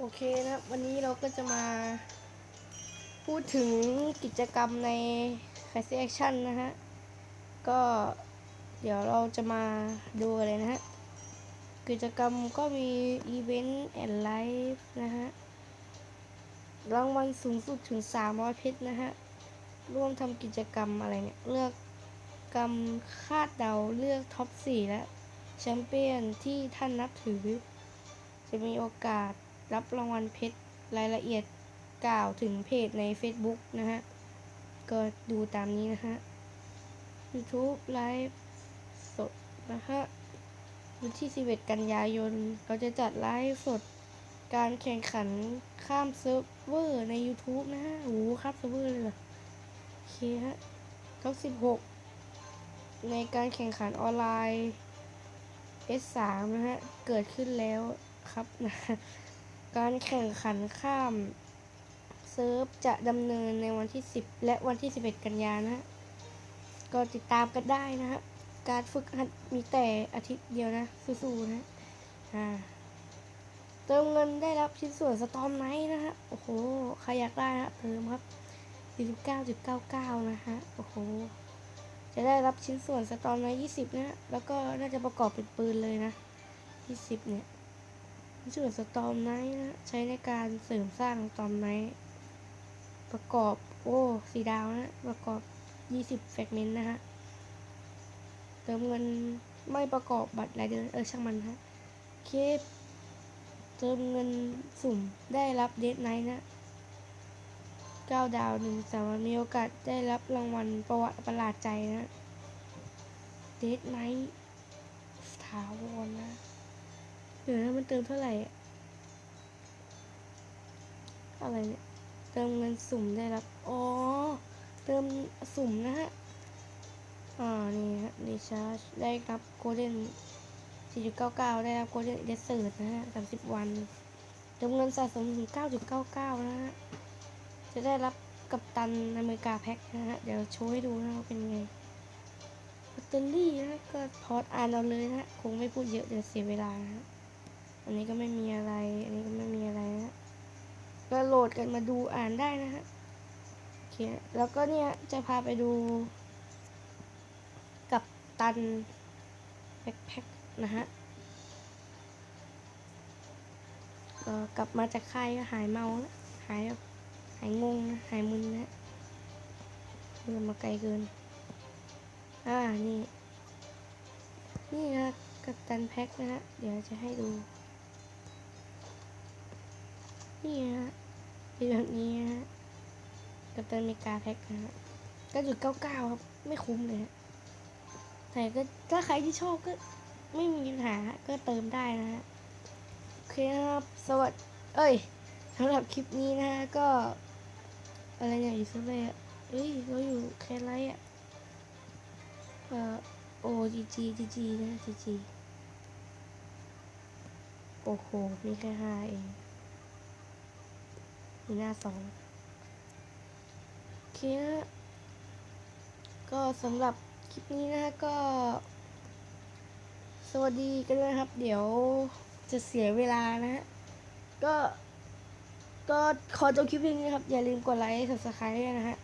โอเคนะครับ วันนี้เราก็จะมา พูดถึงกิจกรรมใน c r a z y Action นะฮะ ก็เดี๋ยวเราจะมาดูเลยนะฮะ กิจกรรมก็มี Event and Live นะฮะ รางวัลสูงสุดถึง 300 เพชรนะฮะ ร่วมทำกิจกรรมอะไรเนี่ย เลือกกรรมคาดเดาเลือกท็อป 4 และแชมเปี้ยนที่ท่านนับถือ จะมีโอกาส รับรางวัลเพชรรายละเอียดกล่าวถึงเพจใน Facebook นะฮะ ก็ดูตามนี้นะฮะ YouTube ไลฟ์สดนะฮะวันที่ 11 กันยายน เราจะจัดไลฟ์สดการแข่งขันข้ามเซิร์ฟเวอร์ใน YouTube นะฮะโอ้โหข้ามเซิร์ฟเวอร์เลยเหรอโอเคฮะท็อป16 ในการแข่งขันออนไลน์ S3 นะฮะ เกิดขึ้นแล้วครับนะ การแข่งขันข้ามเซิร์ฟจะดำเนินในวันที่ 10 และวันที่ 11 กันยานะฮะก็ติดตามกันได้นะฮะการฝึกหัดมีแต่อาทิตย์เดียวนะสู้ๆนะอ่าเติมเงินได้รับชิ้นส่วนสตอมไนท์นะฮะ โอ้โห ใครอยากได้นะเติมครับ49.99 นะฮะ โอ้โห จะได้รับชิ้นส่วนสตอมไนท์20 นะฮะ แล้วก็น่าจะประกอบเป็นปืนเลยนะ 20 เนี่ย ชิ้นส่วนสตอมไนท์นะใช้ในการเสริมสร้างสตอมไนท์ประกอบโอ้สีดาวนะประกอบ 20แฟกเมนต์นะฮะเติมเงินไม่ประกอบบัตรรายเดือนเออช่างมันฮะเคปเติมเงินสุ่มได้รับเดทไนท์นะ9ดาวหนึ่งสามารถมีโอกาสได้รับรางวัลประวัติประหลาดใจนะเดทไนท์ถาวรนะ เดี๋ยวนะมันเติมเท่าไหร่อะอะไรเนี่ย เติมเงินสุ่มได้รับ อ๋อ เติมสุ่มนะฮะ อ่า นี่ฮะรีชาร์จ ได้รับโกลเด้น4.99 ได้รับโกลเด้นเดสเซิร์ตนะฮะ 30 วัน เติมเงินสะสมถึง 9.99 นะฮะ จะได้รับกัปตันอเมริกาแพ็คนะฮะ เดี๋ยวโชว์ให้ดูนะว่าเป็นไงแบตเตอรี่นะก็พอดอ่านเอาเลยนะฮะคงไม่พูดเยอะเดี๋ยวเสียเวลานะฮะ อันนี้ก็ไม่มีอะไร อันนี้ก็ไม่มีอะไรนะก็โหลดกันมาดูอ่านได้นะฮะโอเคแล้วก็เนี่ยจะพาไปดู กับตันแบ็คแพ็คนะฮะก็กลับมาจากค่ายก็หายเมาแล้วหายแบบหายงงนะหายมึนนะเดินมาไกลเกิน อ่า นี่ นี่นะ กับตันแพ็คนะฮะ เดี๋ยวจะให้ดู นี่ฮะเป็นแบบนี้ฮะกับตันอเมริกาแพ็คนะฮะก็จุดเก้าเก้าครับ ไม่คุ้มเลยฮะแต่ก็ถ้าใครที่ชอบก็ไม่มีปัญหาก็เติมได้นะฮะโอเคครับ สวัสดีเอ้ยสำหรับคลิปนี้นะฮะก็ อะไรเนี่ยอยู่ซุเลยอะเอ้ยเราอยู่แค่ไรอะเอ่อโอจีจีจีจีนะจีจีโอ้โห มีแค่ห้าเอง มีหน้าสองโอเคนะก็สำหรับคลิปนี้นะฮะก็ สวัสดีกันด้วยนะครับ เดี๋ยวจะเสียเวลานะฮะก็ก็ขอจบคลิปนี้นะครับ อย่าลืมกดไลค์ subscribe ด้วยนะฮะ